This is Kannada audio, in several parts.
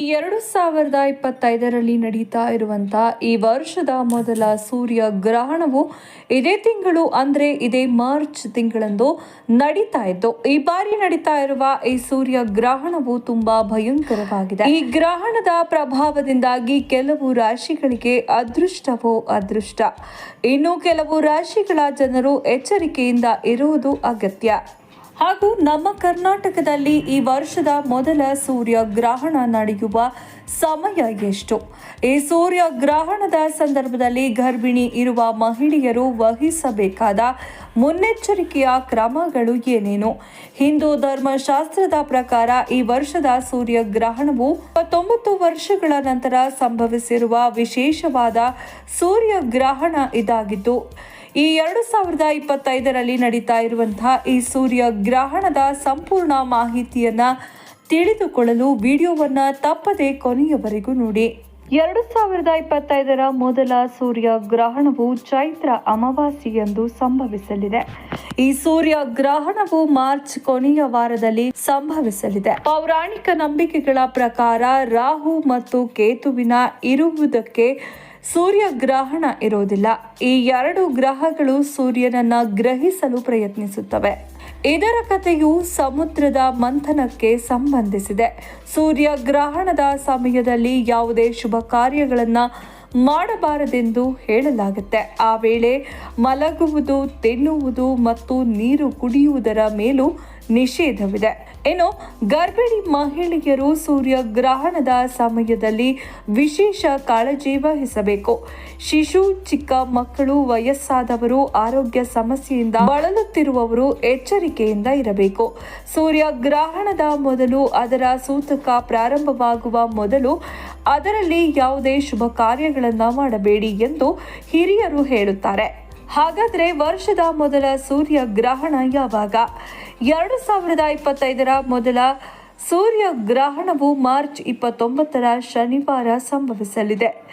ಎರಡು ಸಾವಿರದ ಇಪ್ಪತ್ತೈದರಲ್ಲಿ ನಡೀತಾ ಇರುವಂತಹ ಈ ವರ್ಷದ ಮೊದಲ ಸೂರ್ಯ ಗ್ರಹಣವು ಇದೇ ತಿಂಗಳು, ಅಂದ್ರೆ ಇದೇ ಮಾರ್ಚ್ ತಿಂಗಳಂದು ನಡೀತಾ ಇತ್ತು. ಈ ಬಾರಿ ನಡೀತಾ ಇರುವ ಈ ಸೂರ್ಯ ಗ್ರಹಣವು ತುಂಬಾ ಭಯಂಕರವಾಗಿದೆ. ಈ ಗ್ರಹಣದ ಪ್ರಭಾವದಿಂದಾಗಿ ಕೆಲವು ರಾಶಿಗಳಿಗೆ ಅದೃಷ್ಟವೋ ಅದೃಷ್ಟ. ಇನ್ನು ಕೆಲವು ರಾಶಿಗಳ ಜನರು ಎಚ್ಚರಿಕೆಯಿಂದ ಇರುವುದು ಅಗತ್ಯ. ಹಾಗೂ ನಮ್ಮ ಕರ್ನಾಟಕದಲ್ಲಿ ಈ ವರ್ಷದ ಮೊದಲ ಸೂರ್ಯ ಗ್ರಹಣ ನಡೆಯುವ ಸಮಯ ಎಷ್ಟು? ಈ ಸೂರ್ಯ ಗ್ರಹಣದ ಸಂದರ್ಭದಲ್ಲಿ ಗರ್ಭಿಣಿ ಇರುವ ಮಹಿಳೆಯರು ವಹಿಸಬೇಕಾದ ಮುನ್ನೆಚ್ಚರಿಕೆಯ ಕ್ರಮಗಳು ಏನೇನು? ಹಿಂದೂ ಧರ್ಮಶಾಸ್ತ್ರದ ಪ್ರಕಾರ ಈ ವರ್ಷದ ಸೂರ್ಯ ಗ್ರಹಣವು ಇಪ್ಪತ್ತೊಂಬತ್ತು ವರ್ಷಗಳ ನಂತರ ಸಂಭವಿಸಿರುವ ವಿಶೇಷವಾದ ಸೂರ್ಯ ಗ್ರಹಣ ಇದಾಗಿದ್ದು ಈ ಎರಡು ಸಾವಿರದ ಇಪ್ಪತ್ತೈದರಲ್ಲಿ ನಡೀತಾ ಇರುವಂತಹ ಈ ಸೂರ್ಯ ಗ್ರಹಣದ ಸಂಪೂರ್ಣ ಮಾಹಿತಿಯನ್ನ ತಿಳಿದುಕೊಳ್ಳಲು ವಿಡಿಯೋವನ್ನ ತಪ್ಪದೆ ಕೊನೆಯವರೆಗೂ ನೋಡಿ. ಎರಡು ಸಾವಿರದ ಇಪ್ಪತ್ತೈದರ ಮೊದಲ ಸೂರ್ಯ ಗ್ರಹಣವು ಚೈತ್ರ ಅಮಾವಾಸ್ಯೆಯಂದು ಸಂಭವಿಸಲಿದೆ. ಈ ಸೂರ್ಯ ಗ್ರಹಣವು ಮಾರ್ಚ್ ಕೊನೆಯ ವಾರದಲ್ಲಿ ಸಂಭವಿಸಲಿದೆ. ಪೌರಾಣಿಕ ನಂಬಿಕೆಗಳ ಪ್ರಕಾರ ರಾಹು ಮತ್ತು ಕೇತುವಿನ ಇರುವುದಕ್ಕೆ ಸೂರ್ಯ ಗ್ರಹಣ ಇರೋದಿಲ್ಲ ಈ ಎರಡು ಗ್ರಹಗಳು ಸೂರ್ಯನನ್ನ ಗ್ರಹಿಸಲು ಪ್ರಯತ್ನಿಸುತ್ತವೆ. ಇದರ ಕಥೆಯು ಸಮುದ್ರದ ಮಂಥನಕ್ಕೆ ಸಂಬಂಧಿಸಿದೆ. ಸೂರ್ಯ ಗ್ರಹಣದ ಸಮಯದಲ್ಲಿ ಯಾವುದೇ ಶುಭ ಕಾರ್ಯಗಳನ್ನು ಮಾಡಬಾರದೆಂದು ಹೇಳಲಾಗುತ್ತೆ. ಆ ವೇಳೆ ಮಲಗುವುದು, ತಿನ್ನುವುದು ಮತ್ತು ನೀರು ಕುಡಿಯುವುದರ ಮೇಲೂ ನಿಷೇಧವಿದೆ. ಇನ್ನು ಗರ್ಭಿಣಿ ಮಹಿಳೆಯರು ಸೂರ್ಯ ಗ್ರಹಣದ ಸಮಯದಲ್ಲಿ ವಿಶೇಷ ಕಾಳಜಿ ವಹಿಸಬೇಕು. ಶಿಶು, ಚಿಕ್ಕ ಮಕ್ಕಳು, ವಯಸ್ಸಾದವರು ಆರೋಗ್ಯ ಸಮಸ್ಯೆಯಿಂದ ಬಳಲುತ್ತಿರುವವರು ಎಚ್ಚರಿಕೆಯಿಂದ ಇರಬೇಕು. ಸೂರ್ಯ ಗ್ರಹಣದ ಮೊದಲು ಅದರ ಸೂತಕ ಪ್ರಾರಂಭವಾಗುವ ಮೊದಲು ಅದರಲ್ಲಿ ಯಾವುದೇ ಶುಭ ಕಾರ್ಯಗಳನ್ನು ಮಾಡಬೇಡಿ ಎಂದು ಹಿರಿಯರು ಹೇಳುತ್ತಾರೆ. ಹಾಗಾದ್ರೆ ವರ್ಷದ ಮೊದಲ ಸೂರ್ಯ ಗ್ರಹಣ ಯಾವಾಗ? ಎರಡು ಸಾವಿರದ ಇಪ್ಪತ್ತೈದರ ಮೊದಲ ಸೂರ್ಯ ಗ್ರಹಣವು ಮಾರ್ಚ್ ಇಪ್ಪತ್ತೊಂಬತ್ತರ ಶನಿವಾರ ಸಂಭವಿಸಲಿದೆ.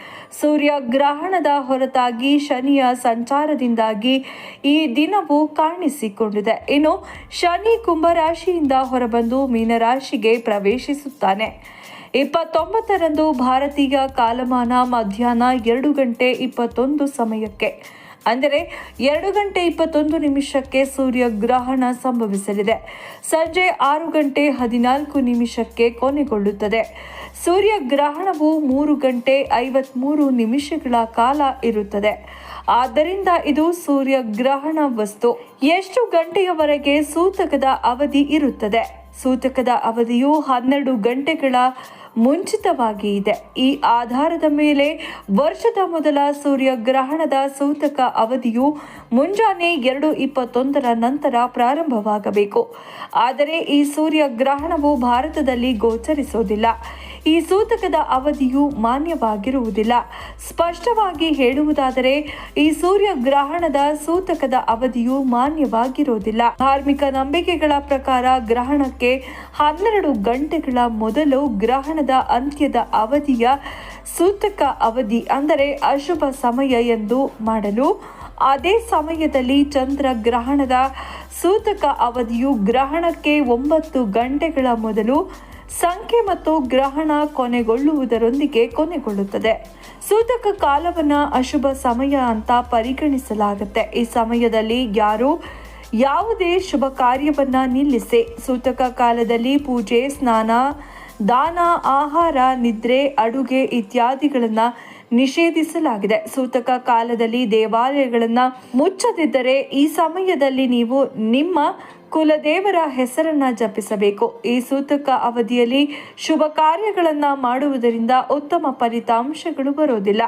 ಸೂರ್ಯ ಗ್ರಹಣದ ಹೊರತಾಗಿ ಶನಿಯ ಸಂಚಾರದಿಂದಾಗಿ ಈ ದಿನವು ಕಾಣಿಸಿಕೊಂಡಿದೆ. ಇನ್ನು ಶನಿ ಕುಂಭರಾಶಿಯಿಂದ ಹೊರಬಂದು ಮೀನರಾಶಿಗೆ ಪ್ರವೇಶಿಸುತ್ತಾನೆ. ಇಪ್ಪತ್ತೊಂಬತ್ತರಂದು ಭಾರತೀಯ ಕಾಲಮಾನ ಮಧ್ಯಾಹ್ನ ಎರಡು ಗಂಟೆ ಇಪ್ಪತ್ತೊಂದು ಸಮಯಕ್ಕೆ. ಅಂದರೆ ಎರಡು ಗಂಟೆ ಇಪ್ಪತ್ತೊಂದು ನಿಮಿಷಕ್ಕೆ ಸೂರ್ಯ ಗ್ರಹಣ ಸಂಭವಿಸಲಿದೆ. ಸಂಜೆ ಆರು ಗಂಟೆ ಹದಿನಾಲ್ಕು ನಿಮಿಷಕ್ಕೆ ಕೊನೆಗೊಳ್ಳುತ್ತದೆ. ಸೂರ್ಯ ಗ್ರಹಣವು ಮೂರು ಗಂಟೆ ಐವತ್ಮೂರು ನಿಮಿಷಗಳ ಕಾಲ ಇರುತ್ತದೆ. ಆದ್ದರಿಂದ ಇದು ಸೂರ್ಯ ಗ್ರಹಣ ವಸ್ತು. ಎಷ್ಟು ಗಂಟೆಯವರೆಗೆ ಸೂತಕದ ಅವಧಿ ಇರುತ್ತದೆ? ಸೂತಕದ ಅವಧಿಯು ಹನ್ನೆರಡು ಗಂಟೆಗಳ ಮುಂಚಿತವಾಗಿ ಇದೆ. ಈ ಆಧಾರದ ಮೇಲೆ ವರ್ಷದ ಮೊದಲ ಸೂರ್ಯಗ್ರಹಣದ ಸೂತಕ ಅವಧಿಯು ಮುಂಜಾನೆ ಎರಡು ಇಪ್ಪತ್ತೊಂದರ ನಂತರ ಪ್ರಾರಂಭವಾಗಬೇಕು. ಆದರೆ ಈ ಸೂರ್ಯಗ್ರಹಣವು ಭಾರತದಲ್ಲಿ ಗೋಚರಿಸುವುದಿಲ್ಲ. ಈ ಸೂತಕದ ಅವಧಿಯು ಮಾನ್ಯವಾಗಿರುವುದಿಲ್ಲ. ಸ್ಪಷ್ಟವಾಗಿ ಹೇಳುವುದಾದರೆ, ಈ ಸೂರ್ಯ ಗ್ರಹಣದ ಸೂತಕದ ಅವಧಿಯು ಮಾನ್ಯವಾಗಿರುವುದಿಲ್ಲ. ಧಾರ್ಮಿಕ ನಂಬಿಕೆಗಳ ಪ್ರಕಾರ ಗ್ರಹಣಕ್ಕೆ ಹನ್ನೆರಡು ಗಂಟೆಗಳ ಮೊದಲು ಗ್ರಹಣದ ಅಂತ್ಯದ ಅವಧಿಯ ಸೂತಕ ಅವಧಿ, ಅಂದರೆ ಅಶುಭ ಸಮಯ ಎಂದು ಮಾಡಲು. ಅದೇ ಸಮಯದಲ್ಲಿ ಚಂದ್ರ ಗ್ರಹಣದ ಸೂತಕ ಅವಧಿಯು ಗ್ರಹಣಕ್ಕೆ ಒಂಬತ್ತು ಗಂಟೆಗಳ ಮೊದಲು ಸಂಖ್ಯೆ ಮತ್ತು ಗ್ರಹಣ ಕೊನೆಗೊಳ್ಳುವುದರೊಂದಿಗೆ ಕೊನೆಗೊಳ್ಳುತ್ತದೆ. ಸೂತಕ ಕಾಲವನ್ನ ಅಶುಭ ಸಮಯ ಅಂತ ಪರಿಗಣಿಸಲಾಗುತ್ತೆ. ಈ ಸಮಯದಲ್ಲಿ ಯಾರು ಯಾವುದೇ ಶುಭ ಕಾರ್ಯವನ್ನ ನಿಲ್ಲಿಸಿ, ಸೂತಕ ಕಾಲದಲ್ಲಿ ಪೂಜೆ, ಸ್ನಾನ, ದಾನ, ಆಹಾರ, ನಿದ್ರೆ, ಅಡುಗೆ ಇತ್ಯಾದಿಗಳನ್ನ ನಿಷೇಧಿಸಲಾಗಿದೆ. ಸೂತಕ ಕಾಲದಲ್ಲಿ ದೇವಾಲಯಗಳನ್ನ ಮುಚ್ಚದಿದ್ದರೆ ಈ ಸಮಯದಲ್ಲಿ ನೀವು ನಿಮ್ಮ ಕುಲದೇವರ ಹೆಸರನ್ನ ಜಪಿಸಬೇಕು. ಈ ಸೂತಕ ಅವಧಿಯಲ್ಲಿ ಶುಭ ಕಾರ್ಯಗಳನ್ನ ಮಾಡುವುದರಿಂದ ಉತ್ತಮ ಫಲಿತಾಂಶಗಳು ಬರೋದಿಲ್ಲ.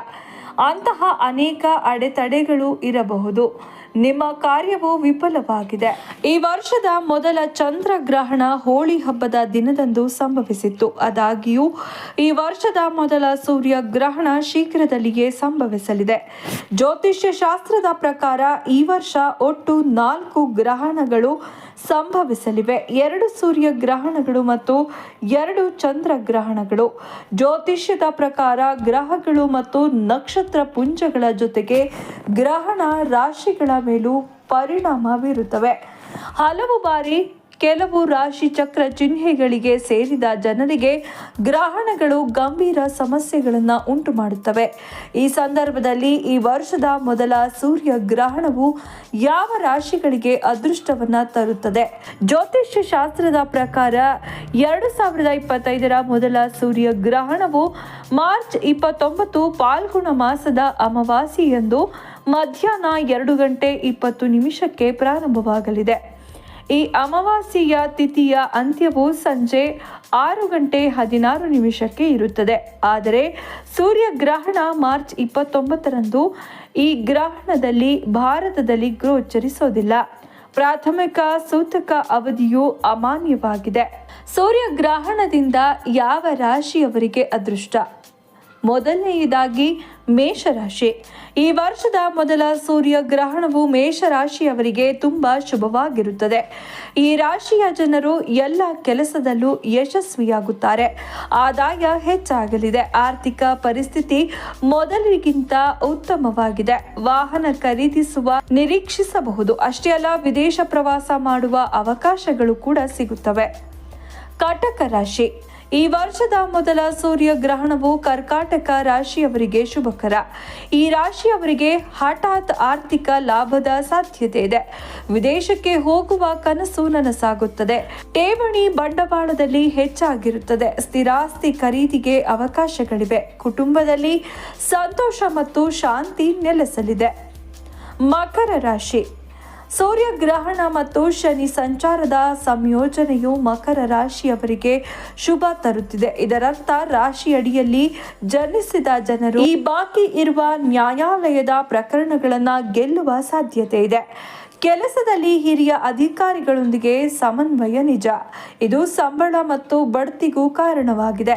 ಅಂತಹ ಅನೇಕ ಅಡೆತಡೆಗಳು ಇರಬಹುದು. ನಿಮ್ಮ ಕಾರ್ಯವು ವಿಫಲವಾಗಿದೆ. ಈ ವರ್ಷದ ಮೊದಲ ಚಂದ್ರಗ್ರಹಣ ಹೋಳಿ ಹಬ್ಬದ ದಿನದಂದು ಸಂಭವಿಸಿತ್ತು. ಅದಾಗಿಯೂ ಈ ವರ್ಷದ ಮೊದಲ ಸೂರ್ಯ ಗ್ರಹಣ ಶೀಘ್ರದಲ್ಲಿಯೇ ಸಂಭವಿಸಲಿದೆ. ಜ್ಯೋತಿಷ್ಯ ಶಾಸ್ತ್ರದ ಪ್ರಕಾರ ಈ ವರ್ಷ ಒಟ್ಟು ನಾಲ್ಕು ಗ್ರಹಣಗಳು ಸಂಭವಿಸಲಿವೆ. ಎರಡು ಸೂರ್ಯ ಗ್ರಹಣಗಳು ಮತ್ತು ಎರಡು ಚಂದ್ರ ಗ್ರಹಣಗಳು. ಜ್ಯೋತಿಷ್ಯದ ಪ್ರಕಾರ ಗ್ರಹಗಳು ಮತ್ತು ನಕ್ಷತ್ರ ಪುಂಜಗಳ ಜೊತೆಗೆ ಗ್ರಹಣ ರಾಶಿಗಳ ಮೇಲೂ ಪರಿಣಾಮ ಬೀರುತ್ತವೆ. ಹಲವು ಬಾರಿ ಕೆಲವು ರಾಶಿ ಚಕ್ರ ಚಿಹ್ನೆಗಳಿಗೆ ಸೇರಿದ ಜನರಿಗೆ ಗ್ರಹಣಗಳು ಗಂಭೀರ ಸಮಸ್ಯೆಗಳನ್ನು ಉಂಟು ಮಾಡುತ್ತವೆ. ಈ ಸಂದರ್ಭದಲ್ಲಿ ಈ ವರ್ಷದ ಮೊದಲ ಸೂರ್ಯ ಗ್ರಹಣವು ಯಾವ ರಾಶಿಗಳಿಗೆ ಅದೃಷ್ಟವನ್ನ ತರುತ್ತದೆ? ಜ್ಯೋತಿಷ್ಯ ಶಾಸ್ತ್ರದ ಪ್ರಕಾರ ಎರಡು ಸಾವಿರದ ಇಪ್ಪತ್ತೈದರ ಮೊದಲ ಸೂರ್ಯ ಗ್ರಹಣವು ಮಾರ್ಚ್ ಇಪ್ಪತ್ತೊಂಬತ್ತು ಪಾಲ್ಗುಣ ಮಾಸದ ಅಮಾವಾಸ್ಯೆಯಂದು ಮಧ್ಯಾಹ್ನ ಎರಡು ಗಂಟೆ ಇಪ್ಪತ್ತು ನಿಮಿಷಕ್ಕೆ ಪ್ರಾರಂಭವಾಗಲಿದೆ. ಈ ಅಮಾವಾಸ್ಯೆಯ ತಿಥಿಯ ಅಂತ್ಯವು ಸಂಜೆ ಆರು ಗಂಟೆ ಹದಿನಾರು ನಿಮಿಷಕ್ಕೆ ಇರುತ್ತದೆ. ಆದರೆ ಸೂರ್ಯಗ್ರಹಣ ಮಾರ್ಚ್ ಇಪ್ಪತ್ತೊಂಬತ್ತರಂದು ಈ ಗ್ರಹಣದಲ್ಲಿ ಭಾರತದಲ್ಲಿ ಗೋಚರಿಸೋದಿಲ್ಲ. ಪ್ರಾಥಮಿಕ ಸೂತಕ ಅವಧಿಯು ಅಮಾನ್ಯವಾಗಿದೆ. ಸೂರ್ಯಗ್ರಹಣದಿಂದ ಯಾವ ರಾಶಿಯವರಿಗೆ ಅದೃಷ್ಟ? ಮೊದಲನೆಯದಾಗಿ ಮೇಷರಾಶಿ. ಈ ವರ್ಷದ ಮೊದಲ ಸೂರ್ಯ ಗ್ರಹಣವು ಮೇಷರಾಶಿಯವರಿಗೆ ತುಂಬಾ ಶುಭವಾಗಿರುತ್ತದೆ. ಈ ರಾಶಿಯ ಜನರು ಎಲ್ಲ ಕೆಲಸದಲ್ಲೂ ಯಶಸ್ವಿಯಾಗುತ್ತಾರೆ. ಆದಾಯ ಹೆಚ್ಚಾಗಲಿದೆ. ಆರ್ಥಿಕ ಪರಿಸ್ಥಿತಿ ಮೊದಲಿಗಿಂತ ಉತ್ತಮವಾಗಿದೆ. ವಾಹನ ಖರೀದಿಸುವ ನಿರೀಕ್ಷಿಸಬಹುದು. ಅಷ್ಟೇ ಅಲ್ಲ, ವಿದೇಶ ಪ್ರವಾಸ ಮಾಡುವ ಅವಕಾಶಗಳು ಕೂಡ ಸಿಗುತ್ತವೆ. ಕಟಕ ರಾಶಿ. ಈ ವರ್ಷದ ಮೊದಲ ಸೂರ್ಯ ಗ್ರಹಣವು ಕರ್ಕಾಟಕ ರಾಶಿಯವರಿಗೆ ಶುಭಕರ. ಈ ರಾಶಿಯವರಿಗೆ ಹಠಾತ್ ಆರ್ಥಿಕ ಲಾಭದ ಸಾಧ್ಯತೆ ಇದೆ. ವಿದೇಶಕ್ಕೆ ಹೋಗುವ ಕನಸು ನನಸಾಗುತ್ತದೆ. ಠೇವಣಿ ಬಂಡವಾಳದಲ್ಲಿ ಹೆಚ್ಚಾಗಿರುತ್ತದೆ. ಸ್ಥಿರಾಸ್ತಿ ಖರೀದಿಗೆ ಅವಕಾಶಗಳಿವೆ. ಕುಟುಂಬದಲ್ಲಿ ಸಂತೋಷ ಮತ್ತು ಶಾಂತಿ ನೆಲೆಸಲಿದೆ. ಮಕರ ರಾಶಿ. ಸೂರ್ಯಗ್ರಹಣ ಮತ್ತು ಶನಿ ಸಂಚಾರದ ಸಂಯೋಜನೆಯು ಮಕರ ರಾಶಿಯವರಿಗೆ ಶುಭ ತರುತ್ತಿದೆ. ಇದರರ್ಥ, ರಾಶಿಯಡಿಯಲ್ಲಿ ಜನಿಸಿದ ಜನರು ಈ ಬಾಕಿ ಇರುವ ನ್ಯಾಯಾಲಯದ ಪ್ರಕರಣಗಳನ್ನು ಗೆಲ್ಲುವ ಸಾಧ್ಯತೆ ಇದೆ. ಕೆಲಸದಲ್ಲಿ ಹಿರಿಯ ಅಧಿಕಾರಿಗಳೊಂದಿಗೆ ಸಮನ್ವಯ ನಿಜ. ಇದು ಸಂಬಳ ಮತ್ತು ಬಡ್ತಿಗೂ ಕಾರಣವಾಗಿದೆ.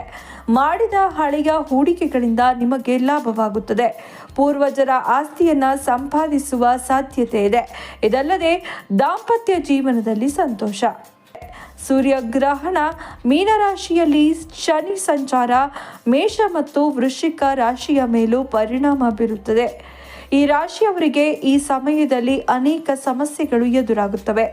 ಮಾಡಿದ ಹಳೆಯ ಹೂಡಿಕೆಗಳಿಂದ ನಿಮಗೆ ಲಾಭವಾಗುತ್ತದೆ. ಪೂರ್ವಜರ ಆಸ್ತಿಯನ್ನ ಸಂಪಾದಿಸುವ ಸಾಧ್ಯತೆ ಇದೆ. ಇದಲ್ಲದೆ ದಾಂಪತ್ಯ ಜೀವನದಲ್ಲಿ ಸಂತೋಷ. ಸೂರ್ಯಗ್ರಹಣ ಮೀನರಾಶಿಯಲ್ಲಿ ಶನಿ ಸಂಚಾರ, ಮೇಷ ಮತ್ತು ವೃಶ್ಚಿಕ ರಾಶಿಯ ಮೇಲೂ ಪರಿಣಾಮ ಬೀರುತ್ತದೆ. ಈ ರಾಶಿಯವರಿಗೆ ಈ ಸಮಯದಲ್ಲಿ ಅನೇಕ ಸಮಸ್ಯೆಗಳು ಎದುರಾಗುತ್ತವೆ.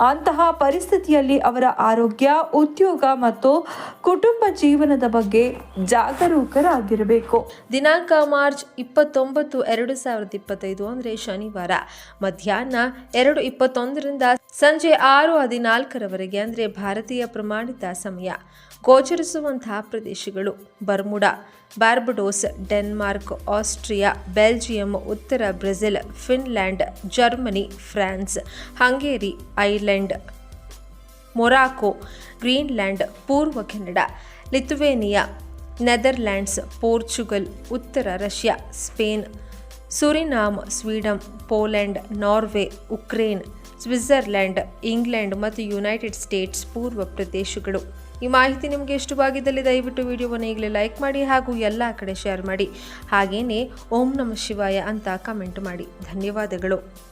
ಅಂತಹ ಪರಿಸ್ಥಿತಿಯಲ್ಲಿ ಅವರ ಆರೋಗ್ಯ, ಉದ್ಯೋಗ ಮತ್ತು ಕುಟುಂಬ ಜೀವನದ ಬಗ್ಗೆ ಜಾಗರೂಕರಾಗಿರಬೇಕು. ದಿನಾಂಕ ಮಾರ್ಚ್ ಇಪ್ಪತ್ತೊಂಬತ್ತು, ಎರಡು ಸಾವಿರದ ಇಪ್ಪತ್ತೈದು ಅಂದರೆ ಶನಿವಾರ. ಮಧ್ಯಾಹ್ನ ಎರಡು ಇಪ್ಪತ್ತೊಂದರಿಂದ ಸಂಜೆ ಆರು ಹದಿನಾಲ್ಕರವರೆಗೆ ಅಂದರೆ ಭಾರತೀಯ ಪ್ರಮಾಣಿತ ಸಮಯ. ಗೋಚರಿಸುವಂತಹ ಪ್ರದೇಶಗಳು Bermuda, Barbados, Denmark, Austria, Belgium, ಉತ್ತರ Brazil, Finland, Germany, France, Hungary, Ireland, Morocco, Greenland, ಪೂರ್ವ ಕೆನಡಾ, ಲಿಥುವೇನಿಯಾ, ನೆದರ್ಲ್ಯಾಂಡ್ಸ್, ಪೋರ್ಚುಗಲ್, ಉತ್ತರ Russia, Spain, Suriname Sweden Poland, Norway, Ukraine Switzerland England ಮತ್ತು ಯುನೈಟೆಡ್ ಸ್ಟೇಟ್ಸ್ ಪೂರ್ವ ಪ್ರದೇಶಗಳು. ಈ ಮಾಹಿತಿ ನಿಮಗೆ ಇಷ್ಟವಾಗಿದ್ದಲ್ಲಿ ದಯವಿಟ್ಟು ವಿಡಿಯೋವನ್ನು ಈಗಲೇ ಲೈಕ್ ಮಾಡಿ ಹಾಗೂ ಎಲ್ಲ ಕಡೆ ಶೇರ್ ಮಾಡಿ. ಹಾಗೆಯೇ ಓಂ ನಮ ಶಿವಾಯ ಅಂತ ಕಮೆಂಟ್ ಮಾಡಿ. ಧನ್ಯವಾದಗಳು.